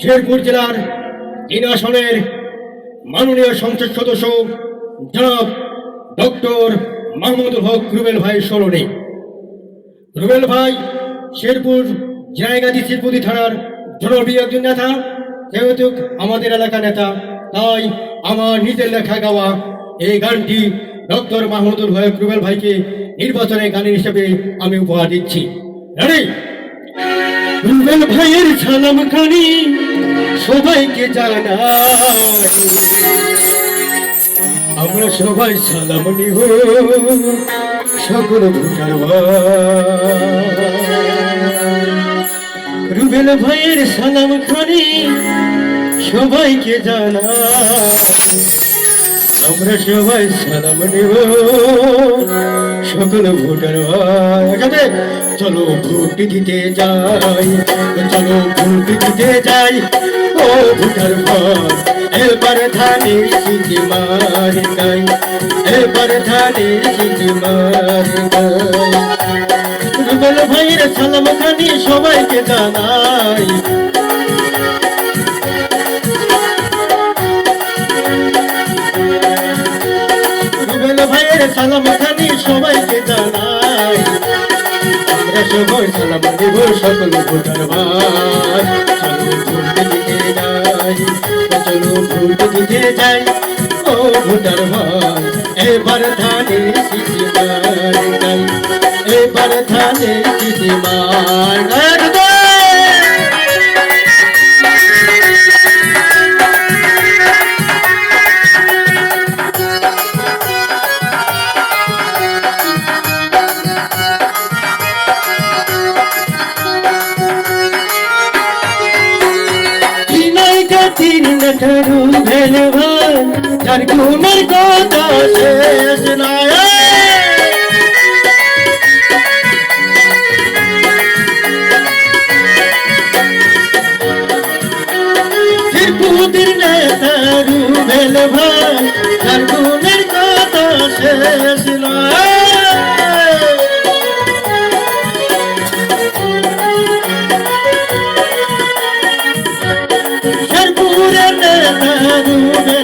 শেরপুর জেলার তিন আসনের মাননীয় সংসদ সদস্য জনাব ডক্টর মাহমুদুল হক রুবেল ভাই স্মরণে রুবেল ভাই, শেরপুর জায়গাদি শিরপুরি থানার জনপ্রিয় একজন নেতা, যেহেতু আমাদের এলাকা নেতা, তাই আমার নিজের লেখা গাওয়া এই গানটি ডক্টর মাহমুদুল হক রুবেল ভাইকে নির্বাচনে গানের হিসেবে আমি উপহার দিচ্ছি। রেডি রুবেল ভাইয়ের সালাম খানি সবাইকে জানাই। আমরা সবাই সালাম নিব সকল ভোটার রুবেল ভাইয়ের সালাম খানি সবাইকে জানাই। আমরা সবাই সালাম নেব সকল ভোটার ভাই চলো ভোট দিতে যাই। চলো ভোট দিতে যাই। ও ভোটার ভাই এবার ধানে সিটি মার গাই এবার ধানে সিটি মার গাই ভাইয়ের সালাম খানি সবাইকে জানাই। সালাম খানি সবাইকে জানাই। আমরা সবাই সালাম দেব সকল ভোটার ভাই। চলো ভোট দিতে যাই, চলো ভোট দিতে ও ভোটার ভাই, এবার ধানে সিটি মার গাই এবার ধানে সিটি কাতির নঠরু ভেলভান যার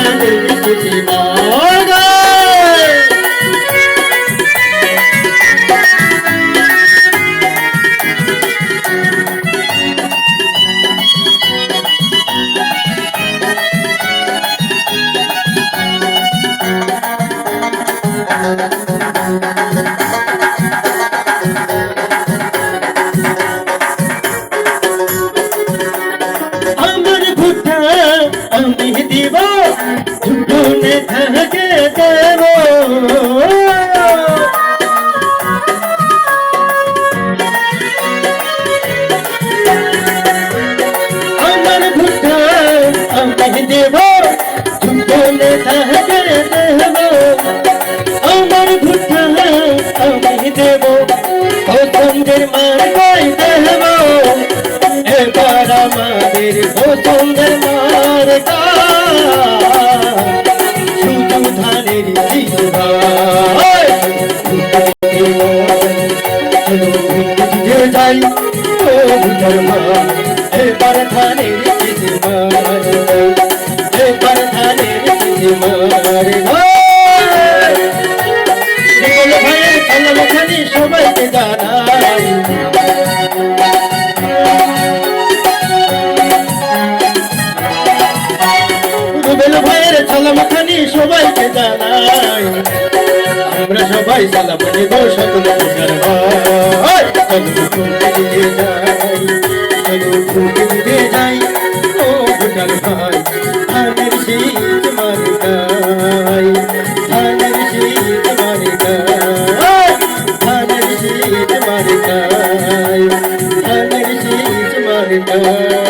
এবার ধানে দিব দুনে থাকে দেব আমার ভুট্টা, আমি দেব। দুনে থাকে দেব আমার ভুট্টা আমি দেব পছন্দের মার গাই দেব? এবার আমাদের পছন্দের মার শুধু ধানের যাই ও ভুটার মা এবার ধানের মার এবার ধানের মার সালাম খানি সবাইকে জানাই। আমরা সবাই সালাম নেব সকল ভোটার ভাই। দিতে যাই ও ভোটার ভাই ধানের শীত মার গাই ধানের শীত মার গাই ধানের শীত মার গাই ধানের শীত মার মার্কায়